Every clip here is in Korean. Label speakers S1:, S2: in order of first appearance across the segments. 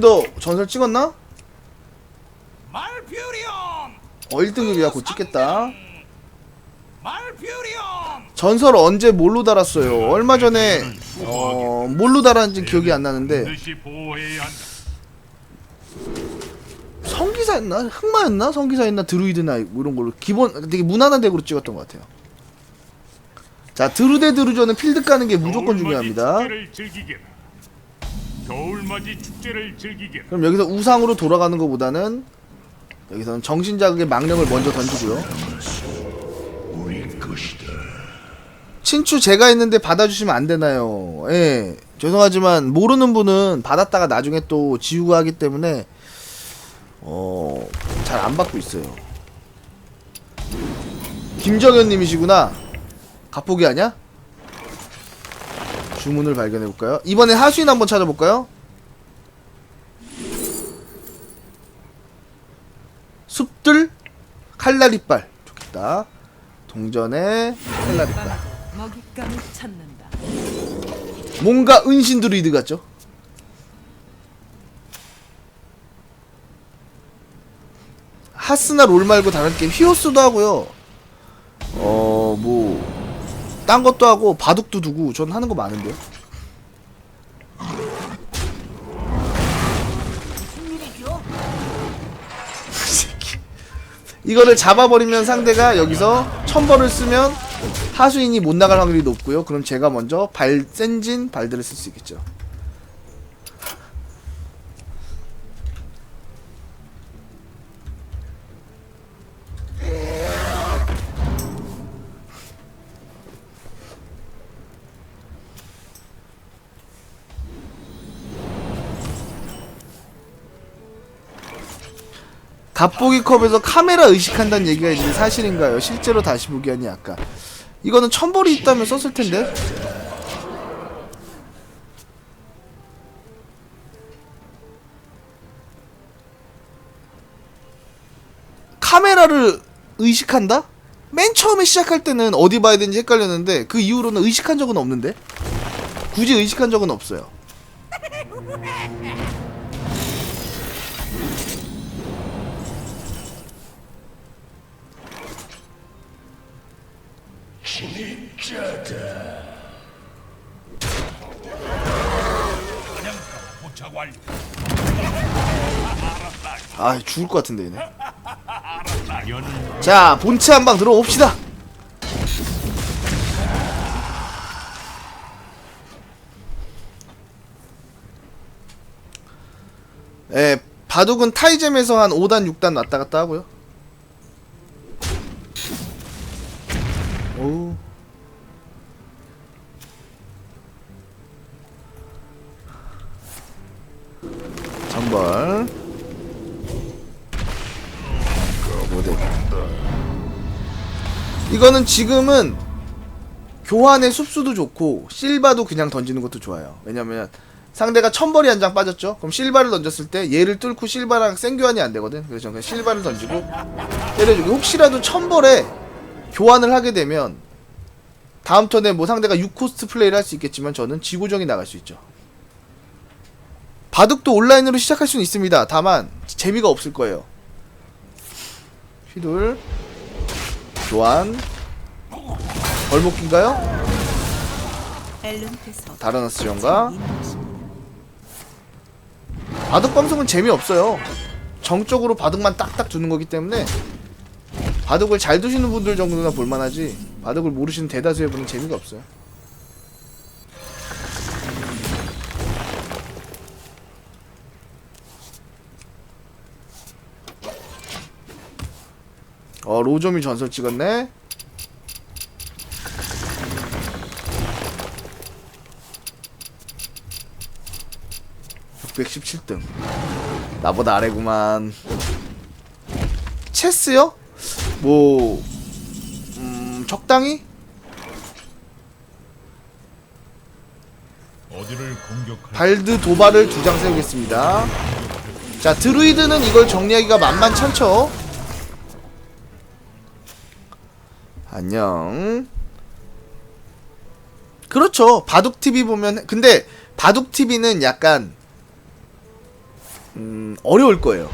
S1: 너 전설 찍었나? 어 1등급이야 곧 찍겠다 전설 언제 뭘로 달았어요 얼마 전에 어 뭘로 달았는지 기억이 안 나는데. 성기사였나? 흑마였나? 성기사였나? 드루이드나 뭐 이런 걸로 기본 되게 무난한 덱으로 찍었던 것 같아요 자 드루데 드루저는 필드 까는 게 무조건 중요합니다.
S2: 겨울맞이 축제를 즐기게라.
S1: 그럼 여기서 우상으로 돌아가는 것보다는 여기서는 정신자극의 망령을 먼저 던지고요 친추 제가 있는데 받아주시면 안 되나요? 예. 죄송하지만 모르는 분은 받았다가 나중에 또 지우고 하기 때문에 어, 잘 안 받고 있어요. 김정현 님이시구나. 갑보기 아냐? 주문을 발견해 볼까요? 이번에 하수인 한번 찾아볼까요? 숲들 칼날이빨 좋겠다. 동전에 칼날이빨.
S3: 먹잇감을 찾는다.
S1: 뭔가 은신 드루이드 같죠? 하스나 롤 말고 다른 게임 히오스도 하고요. 어, 뭐, 딴 것도 하고, 바둑도 두고, 전 하는 거 많은데요. 이거를 잡아버리면 상대가 여기서 천벌을 쓰면 하수인이 못 나갈 확률이 높고요. 그럼 제가 먼저 발 센진 발들을 쓸 수 있겠죠. 갑보기 컵에서 카메라 의식한다는 얘기가 있는데 사실인가요? 실제로 다시 보기 하니 아까 이거는 천벌이 있다면 썼을 텐데 카메라를 의식한다? 맨 처음에 시작할 때는 어디 봐야 되는지 헷갈렸는데 그 이후로는 의식한 적은 없는데 굳이 의식한 적은 없어요 아 죽을 것 같은데 얘네. 자 본체 한 방 들어옵시다. 예 바둑은 타이잼에서 한 5단 6단 왔다 갔다 하고요 이거는 지금은 교환의 숲수도 좋고 실바도 그냥 던지는 것도 좋아요. 왜냐면 상대가 천벌이 한 장 빠졌죠? 그럼 실바를 던졌을 때 얘를 뚫고 실바랑 생교환이 안 되거든. 그래서 그냥 실바를 던지고 때려주고 혹시라도 천벌에 교환을 하게 되면 다음 턴에 뭐 상대가 6코스트 플레이를 할 수 있겠지만 저는 지고정이 나갈 수 있죠. 바둑도 온라인으로 시작할 수는 있습니다. 다만 재미가 없을 거예요. 휘둘 교환 벌목기인가요?
S3: 엘룬께서
S1: 다르나스 정가? 바둑 방송은 재미없어요. 정적으로 바둑만 딱딱 두는 거기 때문에 바둑을 잘 두시는 분들 정도나 볼만하지. 바둑을 모르시는 대다수의 분은 재미가 없어요 어 로점이 전설 찍었네. 617등. 나보다 아래구만. 체스요? 뭐 음, 적당히? 발드 도발을 두 장 세우겠습니다. 자 드루이드는 이걸 정리하기가 만만찮죠 안녕 그렇죠 바둑TV 보면 근데 바둑TV는 약간 음, 어려울 거예요.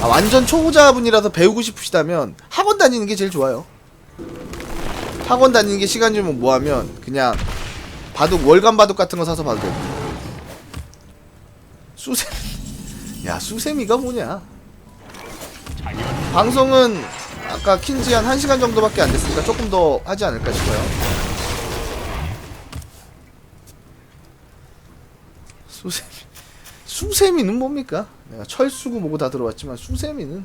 S1: 아, 완전 초보자분이라서 배우고 싶으시다면 학원 다니는 게 제일 좋아요. 학원 다니는 게 시간 좀 뭐하면 그냥 바둑 월간 바둑 같은 거 사서 봐도 되고. 수세 야 수세미가 뭐냐? 방송은 아까 킨지 한 1시간 정도밖에 안 됐으니까 조금 더 하지 않을까 싶어요. 수세미. 수세미는 뭡니까? 내가 철수고 뭐고 다 들어왔지만 수세미는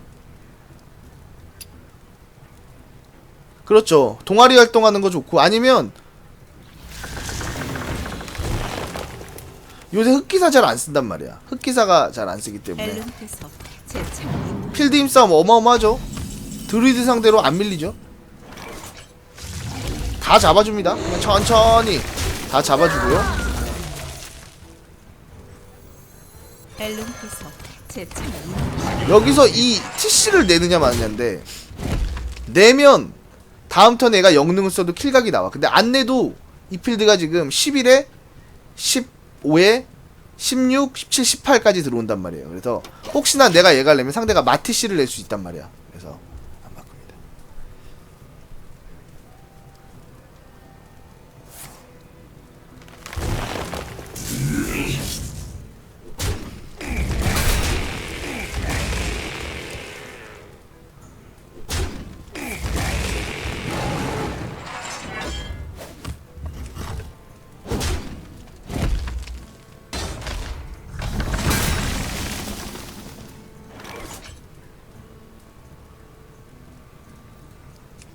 S1: 그렇죠. 동아리 활동하는 거 좋고 아니면 요새 흑기사 잘 안 쓴단 말이야. 흑기사가 잘 안 쓰기 때문에
S3: 책임
S1: 필드 힘싸움 어마어마하죠. 드루이드 상대로 안 밀리죠. 다 잡아줍니다. 그냥 천천히 다 잡아주고요. 여기서 이 TC를 내느냐 마느냐인데 내면 다음 턴 애가 영능을 써도 킬각이 나와. 근데 안 내도 이 필드가 지금 11에 15에 16, 17, 18까지 들어온단 말이에요. 그래서 혹시나 내가 얘가 내면 상대가 마티씨를 낼 수 있단 말이야.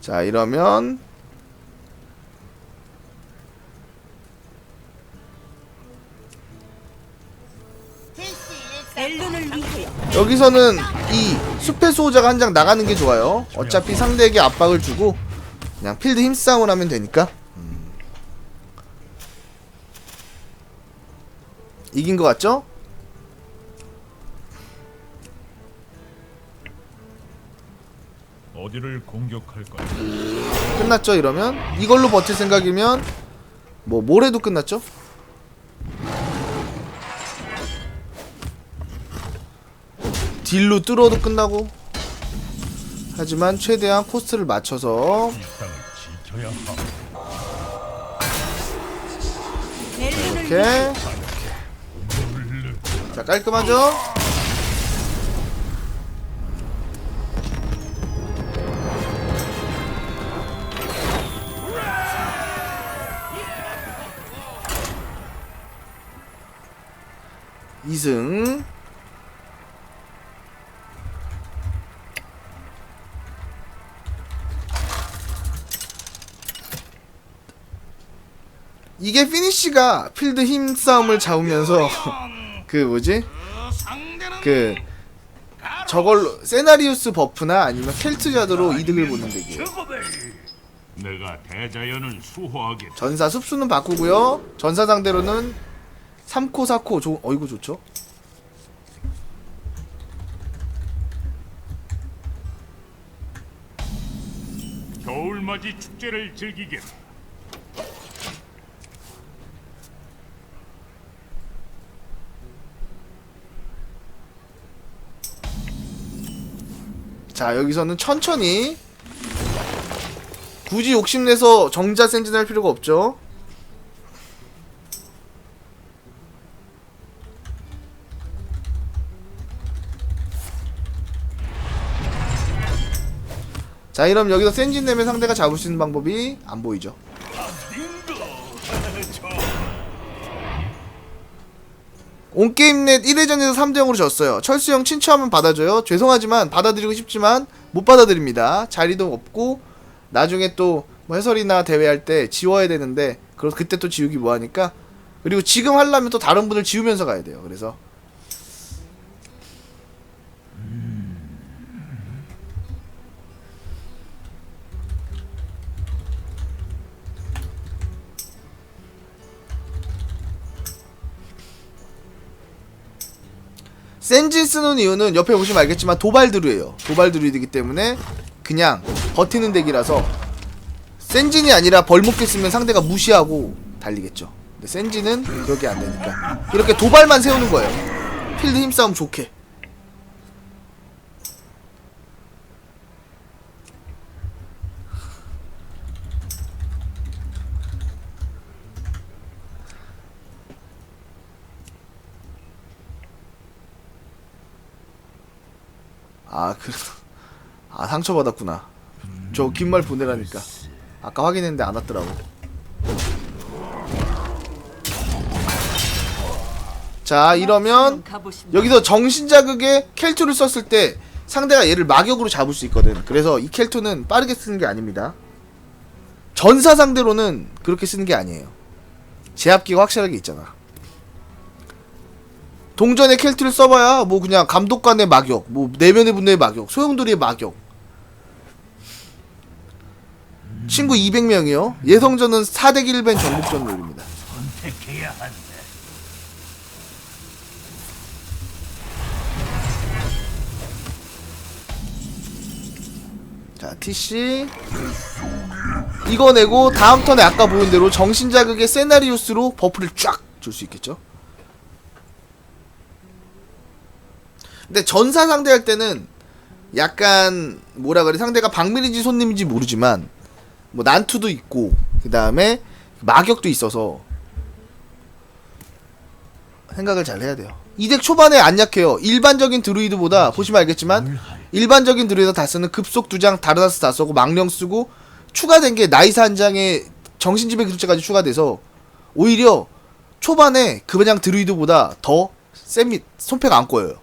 S1: 자 이러면 여기서는 이 숲의 수호자가 한 장 나가는 게 좋아요. 어차피 상대에게 압박을 주고 그냥 필드 힘싸움을 하면 되니까 음. 이긴 것 같죠?
S2: 어디를 공격할까?
S1: 끝났죠 이러면? 이걸로 버틸 생각이면 뭐 모레도 끝났죠? 딜로 뚫어도 끝나고. 하지만 최대한 코스트를 맞춰서. 이렇게. 자 깔끔하죠? 이승 이게 피니쉬가 필드 힘 싸움을 잡으면서 그 뭐지? 그 저걸로 세나리우스 버프나 아니면 켈트 자드로 이득을 보는
S2: 수호하겠다.
S1: 전사 습수는 바꾸고요. 전사 상대로는 3코 4코 조, 어이구 좋죠.
S2: 겨울맞이 축제를 즐기겠다.
S1: 자 여기서는 천천히 굳이 욕심내서 정자 센진 할 필요가 없죠. 자 이럼 여기서 센진 내면 상대가 잡을 수 있는 방법이 안 보이죠. 온게임넷 1회전에서 3대0으로 졌어요. 철수형 친추하면 받아줘요. 죄송하지만 받아들이고 싶지만 못 받아드립니다. 자리도 없고 나중에 또 뭐 해설이나 대회할 때 지워야 되는데 그럼 그때 또 지우기 뭐하니까 그리고 지금 하려면 또 다른 분을 지우면서 가야 돼요. 그래서 센진 쓰는 이유는 옆에 보시면 알겠지만 도발 드루예요. 도발 드루이기 때문에 그냥 버티는 덱이라서 센진이 아니라 벌목기 쓰면 상대가 무시하고 달리겠죠. 근데 센지는 그렇게 안 되니까 이렇게 도발만 세우는 거예요. 필드 힘싸움 좋게. 아, 그, 아, 상처받았구나. 저 긴 말 보내라니까. 아까 확인했는데 안 왔더라고. 자, 이러면. 여기서 정신자극에 켈투를 썼을 때 상대가 얘를 마격으로 잡을 수 있거든. 그래서 이 켈투는 빠르게 쓰는 게 아닙니다. 전사 상대로는 그렇게 쓰는 게 아니에요. 제압기가 확실하게 있잖아. 동전의 켈투를 써봐야 뭐 그냥 감독관의 마격, 뭐 내면의 분노의 마격, 소용돌이의 마격. 친구 200명이요. 예성전은 4대 1벤 정복전 룰입니다.
S2: 선택해야 한다.
S1: 자, TC 이거 내고 다음 턴에 아까 보인 대로 정신 자극의 세나리우스로 버프를 쫙 줄 수 있겠죠. 근데 전사 상대할 때는 약간 뭐라 그래 상대가 박밀인지 손님인지 모르지만 뭐 난투도 있고 그 다음에 마격도 있어서 생각을 잘 해야 돼요. 이 덱 초반에 안 약해요. 일반적인 드루이드보다 보시면 알겠지만 일반적인 드루이드 다 쓰는 급속 두 장, 다르다스 다 쓰고 망령 쓰고 추가된 게 나이스 한 장에 정신지배 기술자까지 추가돼서 오히려 초반에 그냥 드루이드보다 더 셉니다. 손패가 안 꼬여요.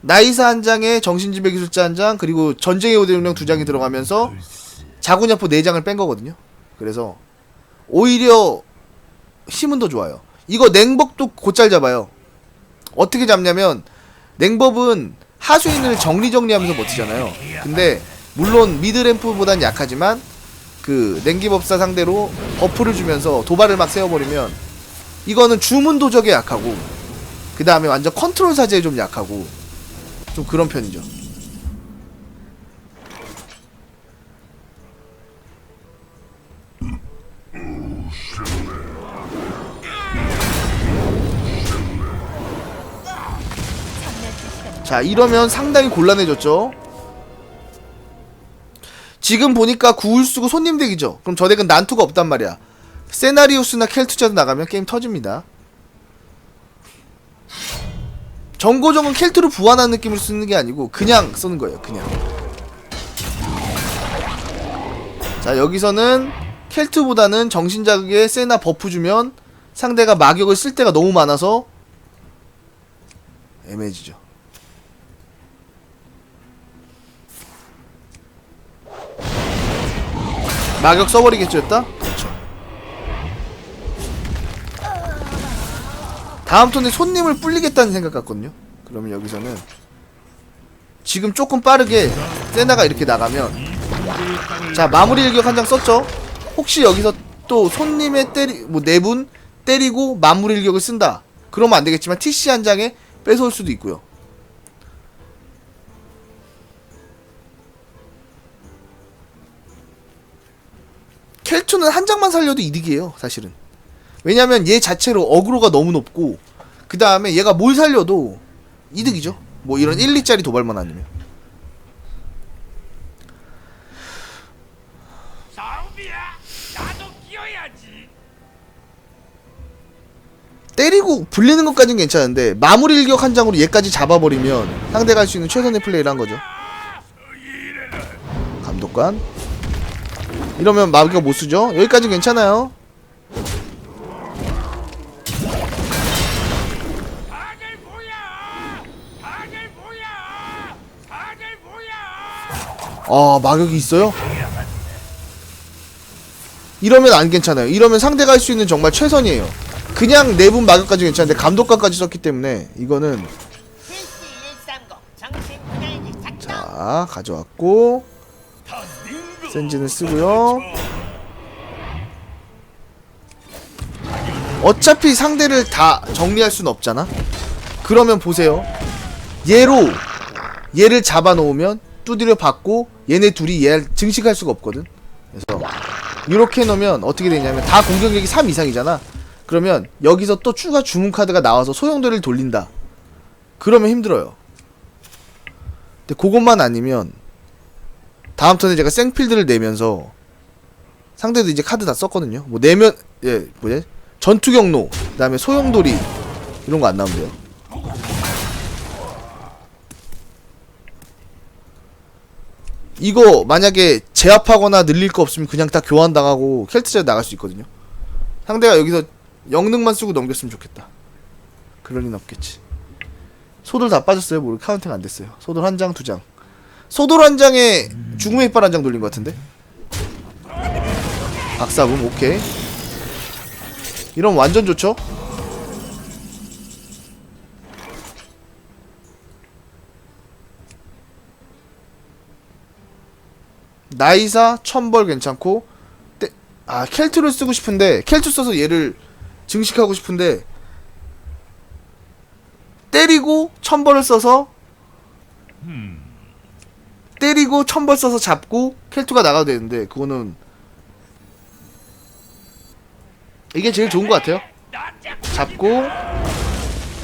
S1: 나이스 한 장에 정신지배 기술자 한 장, 그리고 전쟁의 오대용령 두 장이 들어가면서 자구냐포 네 장을 뺀 거거든요. 그래서 오히려 힘은 더 좋아요. 이거 냉법도 곧잘 잡아요. 어떻게 잡냐면 냉법은 하수인을 정리정리하면서 버티잖아요. 근데 물론 미드램프보단 약하지만 그 냉기법사 상대로 버프를 주면서 도발을 막 세워버리면 이거는 주문 도적에 약하고 그 다음에 완전 컨트롤 사제에 좀 약하고 좀 그런 편이죠. 자 이러면 상당히 곤란해졌죠? 지금 보니까 구울 쓰고 손님 덱이죠? 그럼 저 덱은 난투가 없단 말이야. 세나리우스나 켈투자도 나가면 게임 터집니다 정고정은 켈투를 부활하는 느낌을 쓰는 게 아니고 그냥 쓰는 거예요 그냥 자 여기서는 켈투보다는 정신자극에 세나 버프 주면 상대가 마격을 쓸 때가 너무 많아서 애매해지죠 마격 써버리겠죠, 했다? 다음 턴에 손님을 불리겠다는 생각 같거든요. 그러면 여기서는 지금 조금 빠르게 세나가 이렇게 나가면 자 마무리 일격 한 장 썼죠. 혹시 여기서 또 손님의 때리 뭐네 분 때리고 마무리 일격을 쓴다. 그러면 안 되겠지만 TC 한 장에 뺏어올 수도 있고요. 켈투는 한 장만 살려도 이득이에요, 사실은. 왜냐면 얘 자체로 어그로가 너무 높고, 그 다음에 얘가 뭘 살려도 이득이죠. 뭐 이런 1, 2짜리 도발만 아니면.
S2: 싸움이야. 나도 끼어야지.
S1: 때리고 불리는 것까진 괜찮은데, 마무리 일격 한 장으로 얘까지 잡아버리면 상대가 할 수 있는 최선의 플레이를 한 거죠. 감독관. 이러면 마비가 못 쓰죠? 여기까지 괜찮아요. 아 마격이 있어요? 이러면 안 괜찮아요. 이러면 상대가 할 수 있는 정말 최선이에요. 그냥 내분 마격까지 괜찮은데 감독관까지 썼기 때문에 이거는
S4: 필시 130 정신 분야이기 작동
S1: 자 가져왔고 센지는 쓰고요. 어차피 상대를 다 정리할 수는 없잖아. 그러면 보세요. 얘로 얘를 잡아놓으면 두드려 받고 얘네 둘이 얘를 증식할 수가 없거든. 그래서 이렇게 해놓으면 어떻게 되냐면 다 공격력이 3 이상이잖아. 그러면 여기서 또 추가 주문 카드가 나와서 소용돌이를 돌린다. 그러면 힘들어요. 근데 그것만 아니면 다음 턴에 제가 생필드를 내면서 상대도 이제 카드 다 썼거든요. 뭐 내면 예 뭐지? 전투 경로 그다음에 소용돌이 이런 거 안 나오면 돼요 이거 만약에 제압하거나 늘릴 거 없으면 그냥 다 교환 당하고 켈트제 나갈 수 있거든요. 상대가 여기서 영능만 쓰고 넘겼으면 좋겠다. 그럴 리는 없겠지. 소돌 다 빠졌어요. 모르 카운팅 안 됐어요. 소돌 한 장, 두 장. 소돌 한 장에 죽음의 이빨 한장 돌린 것 같은데. 박사붐 오케이. 이런 완전 좋죠. 나이사 천벌 괜찮고 때, 아 켈트를 쓰고 싶은데 켈트 써서 얘를 증식하고 싶은데 때리고 천벌을 써서 때리고 천벌 써서 잡고 켈투가 나가도 되는데 그거는 이게 제일 좋은 것 같아요. 잡고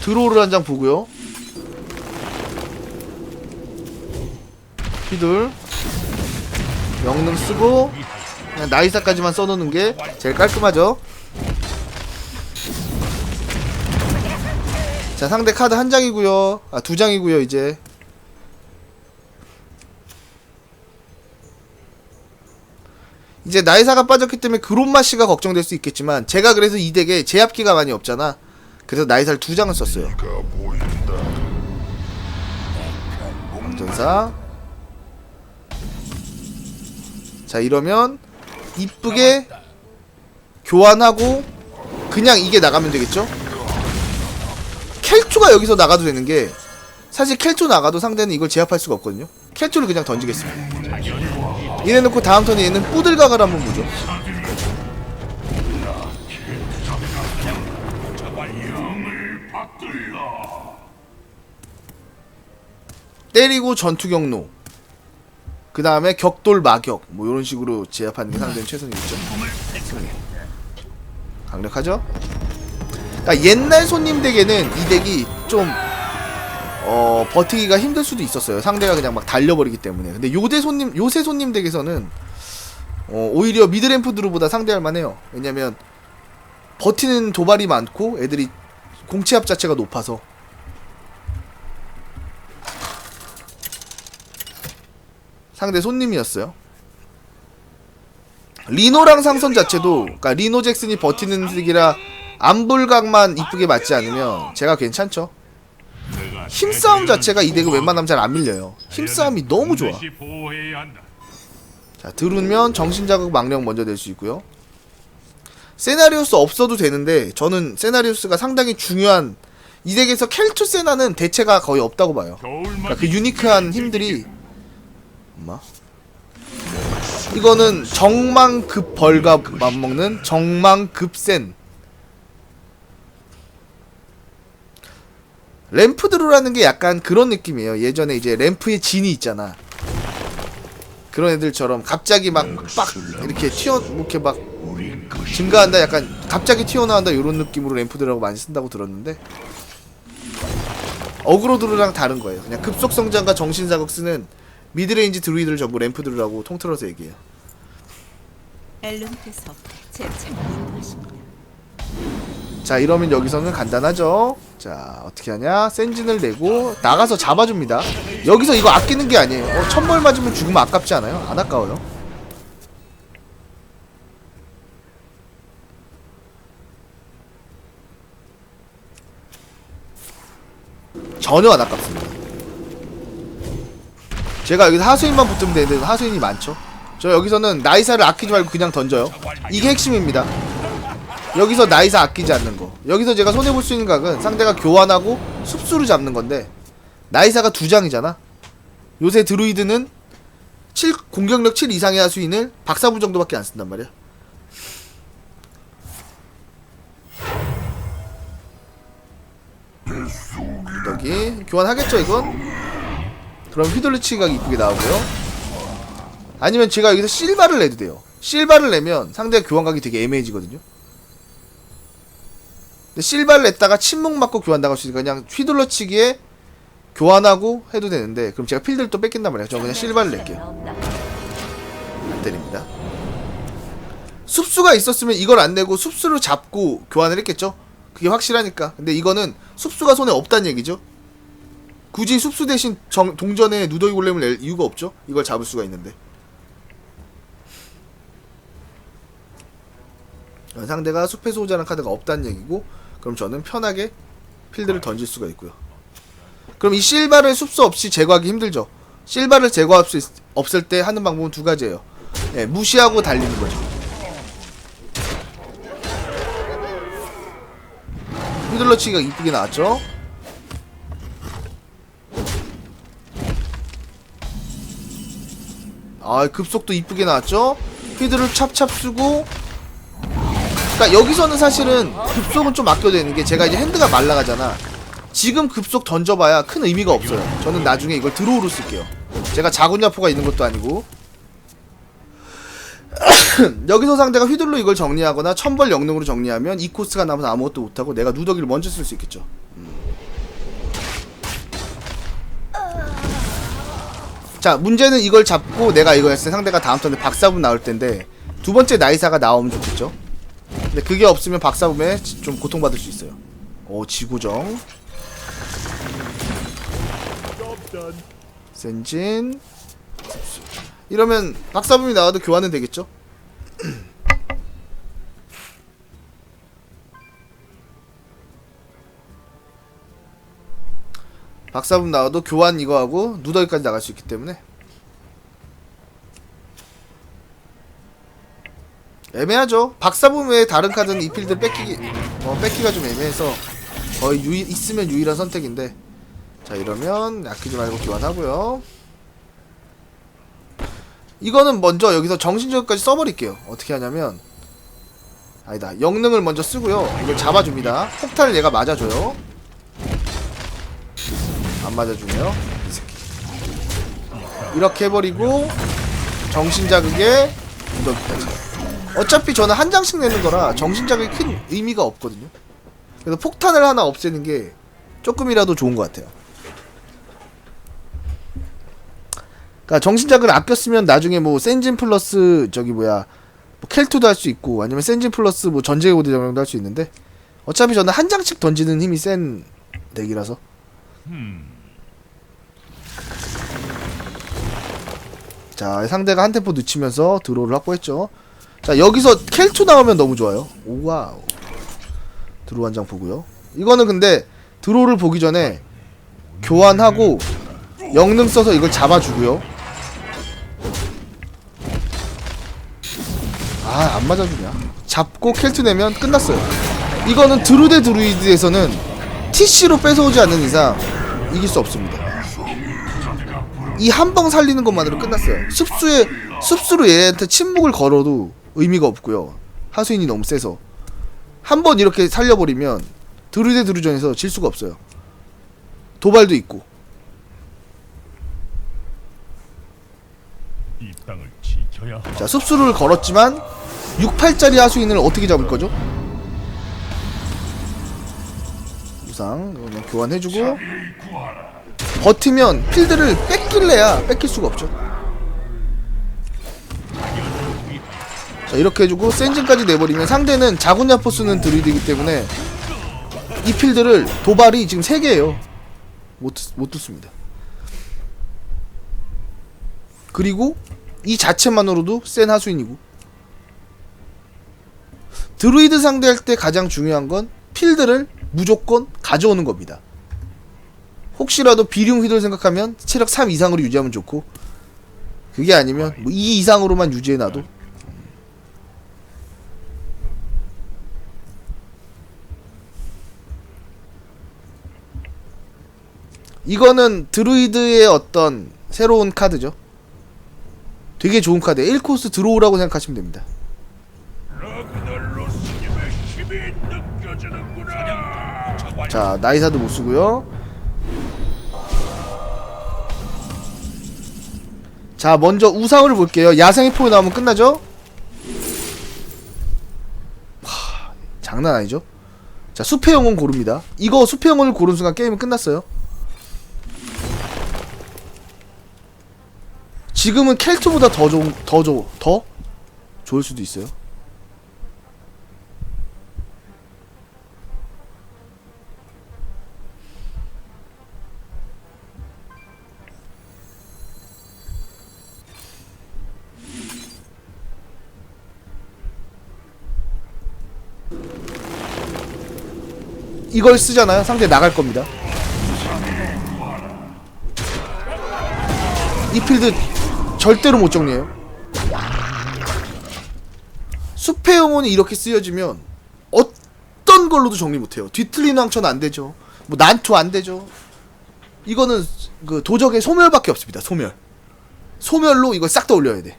S1: 드로우를 한 장 보고요. 휘둘 영능 쓰고 그냥 나이사까지만 써놓는 게 제일 깔끔하죠. 자 상대 카드 한 장이고요. 아 두 장이고요 이제. 이제 나이사가 빠졌기 때문에 그롬마 씨가 걱정될 수 있겠지만 제가 그래서 이 덱에 제압기가 많이 없잖아. 그래서 나이사를 두 장을 썼어요. 전사 자 이러면 이쁘게 교환하고 그냥 이게 나가면 되겠죠? 켈투가 여기서 나가도 되는 게 사실 켈투 나가도 상대는 이걸 제압할 수가 없거든요. 켈투를 그냥 던지겠습니다. 이래 놓고 다음 턴에 얘는 뿌들각을 한번 보죠. 때리고 전투 경로 그 다음에 격돌 마격. 뭐 이런 식으로 제압하는 게 상대는 최선이겠죠. 강력하죠? 그러니까 옛날 손님 덱에는 이 덱이 좀 어, 버티기가 힘들 수도 있었어요. 상대가 그냥 막 달려버리기 때문에. 근데 요대 손님 요새 손님 덱에서는 어, 오히려 미드램프 드루보다 상대할 만해요. 왜냐면 버티는 도발이 많고 애들이 공치압 자체가 높아서 상대 손님이었어요. 리노랑 상선 자체도 그러니까 리노 잭슨이 버티는 색이라 안불각만 이쁘게 맞지 않으면 제가 괜찮죠. 힘싸움 자체가 이 덱은 웬만하면 잘 안 밀려요. 힘싸움이 너무 좋아. 자 들으면 정신자극 망령 먼저 낼수 있고요. 세나리오스 없어도 되는데 저는 세나리오스가 상당히 중요한 이 덱에서 켈투 세나는 대체가 거의 없다고 봐요. 그러니까 그 유니크한 힘들이 엄마? 이거는 정망급 벌과 맞먹는 정망급 센. 램프드루라는 게 약간 그런 느낌이에요. 예전에 이제 램프의 진이 있잖아. 그런 애들처럼 갑자기 막 빡 이렇게 튀어 뭐 이렇게 막 증가한다 약간 갑자기 튀어나온다 이런 느낌으로 램프드라고 많이 쓴다고 들었는데 어그로드루랑 다른 거예요. 그냥 급속 성장과 정신 자극 쓰는 미드레인지 드루이드를 전부 램프드루라고 통틀어서 얘기해요
S3: 엘룬께서. 제창 인도하십니다.
S1: 자 이러면 여기서는 간단하죠? 자 어떻게 하냐? 센진을 내고 나가서 잡아줍니다. 여기서 이거 아끼는 게 아니에요. 어, 천벌 맞으면 죽으면 아깝지 않아요? 안 아까워요? 전혀 안 아깝습니다 제가 여기서 하수인만 붙으면 되는데 하수인이 많죠 저 여기서는 나이사를 아끼지 말고 그냥 던져요 이게 핵심입니다 여기서 나이사 아끼지 않는 거. 여기서 제가 손해 볼 수 있는 각은 상대가 교환하고 숲수를 잡는 건데 나이사가 두 장이잖아. 요새 드루이드는 7 공격력 7 이상의 하수인을 박사부 정도밖에 안 쓴단 말이야. 여기 교환하겠죠 이건? 그럼 휘돌리치기가 이쁘게 나오고요. 아니면 제가 여기서 실바를 내도 돼요. 실바를 내면 상대가 교환각이 되게 애매해지거든요. 근데 실바를 냈다가 침묵 맞고 교환 나갈 수 있으니까 그냥 휘둘러치기에 교환하고 해도 되는데 그럼 제가 필드를 또 뺏긴단 말이에요. 저 그냥 실바를 낼게요. 안 때립니다. 숲수가 있었으면 이걸 안 내고 숲수를 잡고 교환을 했겠죠? 그게 확실하니까. 근데 이거는 숲수가 손에 없다는 얘기죠. 굳이 숲수 대신 정, 동전에 누더기 골렘을 낼 이유가 없죠? 이걸 잡을 수가 있는데. 상대가 숲에서 오자는 카드가 없다는 얘기고 그럼 저는 편하게 필드를 던질 수가 있고요. 그럼 이 실바를 숲수 없이 제거하기 힘들죠. 실바를 제거할 수 있, 없을 때 하는 방법은 두 가지예요. 예, 무시하고 달리는 거죠. 휘둘러치기가 이쁘게 나왔죠. 아 급속도 이쁘게 나왔죠. 휘드를 찹찹 쓰고. 그러니까 여기서는 사실은 급속은 좀 아껴야 되는 게 제가 이제 핸드가 말라가잖아. 지금 급속 던져봐야 큰 의미가 없어요. 저는 나중에 이걸 드로우로 쓸게요. 제가 자군야포가 있는 것도 아니고. 여기서 상대가 휘둘러 이걸 정리하거나 천벌 영능으로 정리하면 이 코스가 남아서 아무것도 못하고 내가 누더기를 먼저 쓸 수 있겠죠. 자 문제는 이걸 잡고 내가 이거 했을 때 상대가 다음 턴에 박사분 나올 텐데 두 번째 나이사가 나오면 좋겠죠. 근데 그게 없으면 박사분에 좀 고통받을 수 있어요. 오 지구정 센진. 이러면 박사분이 나와도 교환은 되겠죠? 박사분 나와도 교환 이거 하고 누더기까지 나갈 수 있기 때문에 애매하죠. 박사분 외에 다른 카드는 이 필드 뺏기기 어, 뺏기가 좀 애매해서 거의 유일 있으면 유일한 선택인데 자 이러면 아끼지 말고 교환하고요. 이거는 먼저 여기서 정신적까지 써버릴게요. 어떻게 하냐면 아니다 영능을 먼저 쓰고요. 이걸 잡아줍니다. 폭탄을 얘가 맞아줘요. 안 맞아주네요. 이 새끼. 이렇게 해버리고 정신 자극에 무덤까지. 어차피 저는 한 장씩 내는 거라 정신 자극이 큰 의미가 없거든요. 그래서 폭탄을 하나 없애는 게 조금이라도 좋은 것 같아요. 정신 자극을 아껴 쓰면 나중에 뭐 센진 플러스 저기 뭐야 뭐 켈투도 할 수 있고 아니면 센진 플러스 뭐 전쟁의 고대 점령도 할 수 있는데 어차피 저는 한 장씩 던지는 힘이 센 덱이라서 자 상대가 한 템포 늦추면서 드로우를 확보했죠. 자 여기서 켈투 나오면 너무 좋아요. 오와우. 드로우 한 장 보고요. 이거는 근데 드로우를 보기 전에 교환하고 영능 써서 이걸 잡아주고요. 아 안 맞아주냐? 잡고 켈투 내면 끝났어요. 이거는 드루대 드루이드에서는 TC로 뺏어오지 않는 이상 이길 수 없습니다 이 한 방 살리는 것만으로 끝났어요. 습수에 습수로 얘한테 침묵을 걸어도 의미가 없고요. 하수인이 너무 세서 한 번 이렇게 살려버리면 드루대 드루전에서 질 수가 없어요. 도발도 있고. 자 습수를 걸었지만 68짜리 하수인을 어떻게 잡을 거죠? 우상 교환해주고 버티면 필드를 뺏길래야 뺏길 수가 없죠. 자 이렇게 해주고 센진까지 내버리면 상대는 자군야포 쓰는 드루이드이기 때문에 이 필드를 도발이 지금 3개예요. 못, 못 뚫습니다. 그리고 이 자체만으로도 센 하수인이고. 드루이드 상대할 때 가장 중요한 건 필드를 무조건 가져오는 겁니다 혹시라도 비룡 휘돌 생각하면 체력 3 이상으로 유지하면 좋고 그게 아니면 뭐 2 이상으로만 유지해놔도. 이거는 드루이드의 어떤 새로운 카드죠. 되게 좋은 카드. 1코스 들어오라고 생각하시면 됩니다. 자 나이사도 못 쓰고요. 자 먼저 우상을 볼게요 야생의 포유 나오면 끝나죠? 하, 장난 아니죠? 자 숲의 영혼 고릅니다 이거 숲의 영혼을 고른 순간 게임은 끝났어요 지금은 켈트보다 더 좋은 더 좋, 더 좋을 수도 있어요 이걸 쓰잖아요. 상대 나갈 겁니다. 이 필드 절대로 못 정리해요. 숲의 영혼이 이렇게 쓰여지면 어떤 걸로도 정리 못해요. 뒤틀리는 황천 안 되죠. 뭐 난투 안 되죠. 이거는 그 도적의 소멸밖에 없습니다. 소멸. 소멸로 이걸 싹 다 올려야 돼.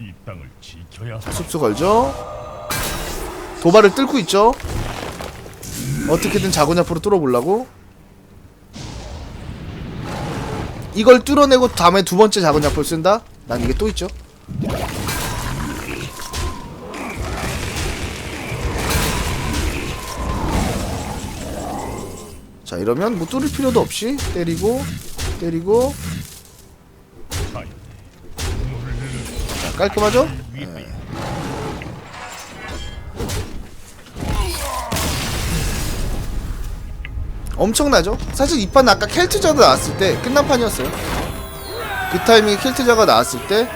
S2: 이 땅을 지켜야.
S1: 숲수 걸죠. 도발을 뚫고 있죠. 어떻게든 자곤 앞으로 뚫어보려고. 이걸 뚫어내고 다음에 두 번째 자곤 앞을 쓴다? 난 이게 또 있죠. 자 이러면 뭐 뚫을 필요도 없이 때리고 때리고. 자, 깔끔하죠?
S2: 위
S1: 엄청나죠? 사실 이 판 아까 켈트자가 나왔을 때 끝난 판이었어요. 그 타이밍에 켈트자가 나왔을 때